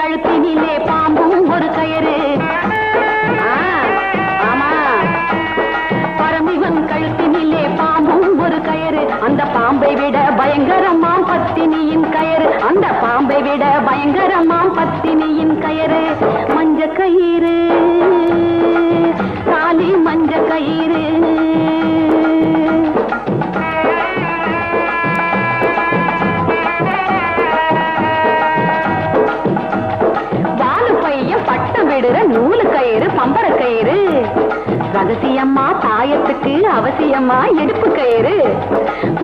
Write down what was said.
கழுத்தினிலே பாம்பும் ஒரு கயிறு. பரமிவன் கழுத்தினிலே பாம்பும் ஒரு கயிறு. அந்த பாம்பை விட பயங்கரமாம் பத்தினியின் கயிறு. அந்த பாம்பை விட பயங்கரமா விடுற நூலு கயிறு பம்பர கயிறு. ரகசியமா தாயத்துக்கு அவசியமா எடுப்பு கயிறு.